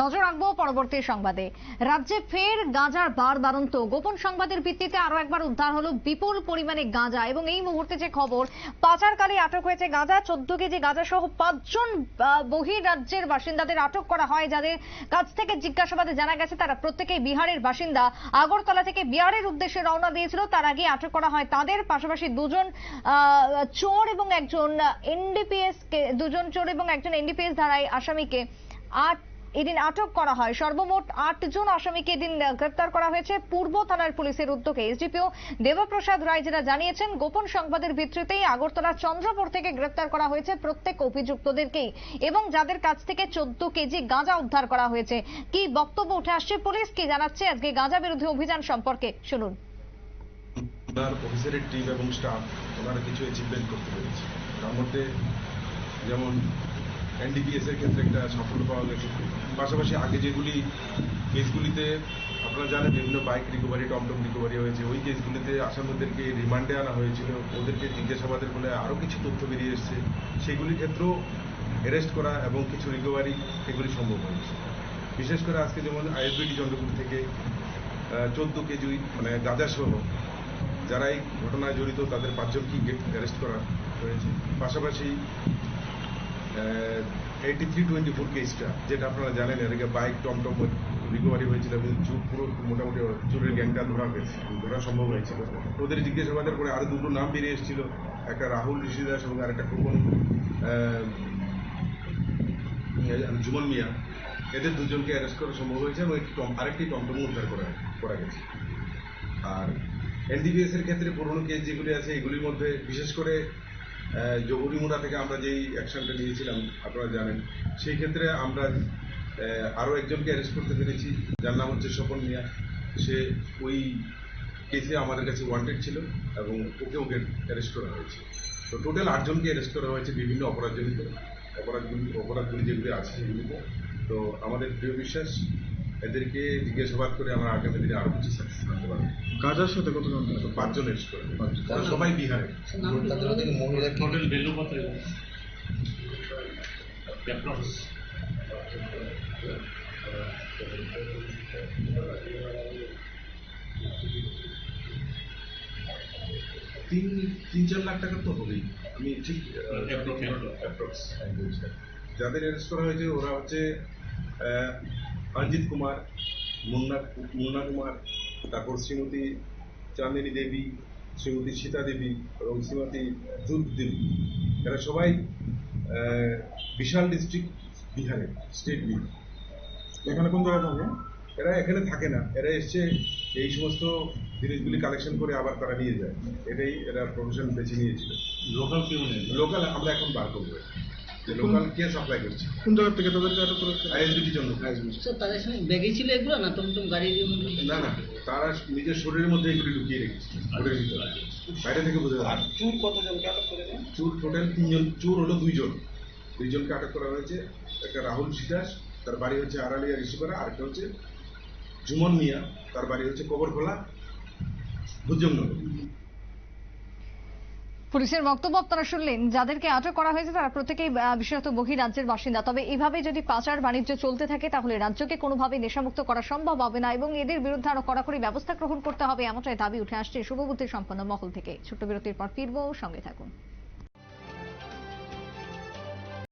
নজর রাখব পরবর্তী সংবাদে। রাজ্যে ফের গাঁজার বার বারন্ত গোপন সংবাদের ভিত্তিতে আরও একবার উদ্ধার হলো বিপুল পরিমাণে গাঁজা এবং এই মুহূর্তে যে খবর, পাচারকারী আটক হয়েছে গাঁজা, চোদ্দ কেজি গাঁজা সহ পাঁচজন বহির রাজ্যের বাসিন্দাদের আটক করা হয় যাদের কাছ থেকে জিজ্ঞাসাবাদে জানা গেছে তারা প্রত্যেকেই বিহারের বাসিন্দা। আগরতলা থেকে বিহারের উদ্দেশ্যে রওনা দিয়েছিল, তার আগে আটক করা হয় তাদের। পাশাপাশি দুজন চোর এবং একজন এনডিপিএস দুজন চোর এবং একজন এনডিপিএস ধারায় আসামিকে আট এদিন আটক করা হয়। সর্বমোট আটজন আসামিকে এদিন গ্রেপ্তার করা হয়েছে। পূর্ব থানার পুলিশের উদ্যোগে এসডিপিও দেবপ্রসাদ রায় যেটা জানিয়েছেন, গোপন সংবাদের ভিত্তিতেই আগরতলা চন্দ্রপুর থেকে গ্রেপ্তার করা হয়েছে প্রত্যেক অভিযুক্তদেরকেই এবং যাদের কাছ থেকে চোদ্দ কেজি গাঁজা উদ্ধার করা হয়েছে। কি বক্তব্য উঠে আসছে পুলিশ? কি জানাচ্ছে? আজকে গাঁজা বিরোধী অভিযান সম্পর্কে শুনুন। টিম এবং স্টাফ ওনারা কিছু অ্যাচিভমেন্ট করতে পেরেছে। তার মধ্যে যেমন এনডিপিএস এর ক্ষেত্রে একটা সাফল্য পাওয়া গেছে। পাশাপাশি আগে যেগুলি কেসগুলিতে আপনারা জানেন, বিভিন্ন বাইক রিকভারি টমটম রিকভারি হয়েছে। ওই কেসগুলিতে আসামিদেরকে রিমান্ডে আনা হয়েছিল। ওদেরকে জিজ্ঞাসাবাদের ফলে আরও কিছু তথ্য বেরিয়ে এসছে। সেগুলির ক্ষেত্রেও অ্যারেস্ট করা এবং কিছু রিকভারি এগুলি সম্ভব হয়েছে। বিশেষ করে আজকে যেমন আইএসবিডি চন্দ্রপুর থেকে চোদ্দ কেজি মানে গাঁজা সহ যারা এই ঘটনায় জড়িত, তাদের পাঁচজনকেই অ্যারেস্ট করা হয়েছে। পাশাপাশি এইটি থ্রি টোয়েন্টি ফোর কেসটা যেটা আপনারা জানেন আগে বাইক টমটম রিকভারি হয়েছিল এবং চুর পুরো মোটামুটি চুরের গ্যাংটা ধরা হয়েছে ধরা সম্ভব হয়েছিল। ওদের জিজ্ঞাসাবাদের পরে আরও দুটো নাম বেরিয়ে এসেছিল একটা রাহুল ঋষি দাস এবং আরেকটা আহ, জুমন মিয়া। এদের দুজনকে অ্যারেস্ট করা সম্ভব হয়েছে এবং একটি আরেকটি টমটম উদ্ধার করা করা গেছে। আর এনডিবিএস এর ক্ষেত্রে পুরনো কেস যেগুলি আছে এগুলির মধ্যে বিশেষ করে জহুরিমুড়া থেকে আমরা যেই অ্যাকশনটা নিয়েছিলাম, আপনারা জানেন, সেই ক্ষেত্রে আমরা আরও একজনকে অ্যারেস্ট করতে পেরেছি, যার নাম হচ্ছে স্বপন মিয়া। সে ওই কেসে আমাদের কাছে ওয়ান্টেড ছিল এবং ওকে ওকে অ্যারেস্ট করা হয়েছে। তো টোটাল আটজনকে অ্যারেস্ট করা হয়েছে বিভিন্ন অপরাধজনিত, অপরাধগুলি অপরাধগুলি যেগুলি আছে সেগুলিতে। তো আমাদের দৃঢ় বিশ্বাস এদেরকে জিজ্ঞাসাবাদ করে আমরা আগামী দিনে আরও কিছু সাকসেস করতে পারব। গাজার সাথে কতজন তো পাঁচজন। এসে করে সবাই বিহারে। টোটাল ভ্যালু তিন তিন চার লাখ টাকা তো হবেই। আমি ঠিক. অ্যাপ্রক্স যাদের অ্যারেস্ট করা হয়েছে ওরা হচ্ছে অঞ্জিত কুমার মুন্না মুন্না কুমার তারপর শ্রীমতী চাঁদিনী দেবী শ্রীমতী সীতা দেবী এবং শ্রীমতী দুধ দেবী। এরা সবাই বিশাল ডিস্ট্রিক্ট বিহারে স্টেট বিহার। এখানে কোন জায়গায় থাকে? এরা এখানে থাকে না। এরা এসছে এই সমস্ত জিনিসগুলি কালেকশন করে আবার তারা নিয়ে যায়। এটাই এরা প্রফেশন বেছে নিয়েছিল। লোকাল কেউ নেই। লোকাল আমরা এখন বার করব। লোকাল কে সাপ্লাই করছে? কোন জায়গা থেকে তাদেরকে আটক করেছে আইএসবিটি জন্য। স্যার তাদের সঙ্গে ব্যাগে ছিল এগুলো না? টমটম গাড়ির না না তারা নিজের শরীরের মধ্যে এগুলি ঢুকিয়ে রেখেছে ঘরের ভিতরে। বাইরে থেকে বোঝা যায়। না। চুর কতজনকে আটক করেছে? চোর টোটাল তিনজন চোর হলো দুইজন। দুইজনকে আটক করা হয়েছে। একটা রাহুল সিদাস তার বাড়ি হচ্ছে আড়ালিয়া ঋষিপাড়া আরেকটা হচ্ছে জুমন মিয়া তার বাড়ি হচ্ছে কবরখোলা ভুজমনগর পুলিশের বক্তব্য আপনারা শুনলেন। যাদেরকে আটক করা হয়েছে তারা প্রত্যেকেই বিশেষত বহি রাজ্যের বাসিন্দা। তবে এভাবে যদি পাচার বাণিজ্য চলতে থাকে, তাহলে রাজ্যকে কোনোভাবে নেশামুক্ত করা সম্ভব হবে না এবং এদের বিরুদ্ধে আরও কড়াকড়ি ব্যবস্থা গ্রহণ করতে হবে, এমনটাই দাবি উঠে আসছে শুভবুদ্ধি সম্পন্ন মহল থেকে। ছোট্ট বিরতির পর ফিরবো, সঙ্গে থাকুন।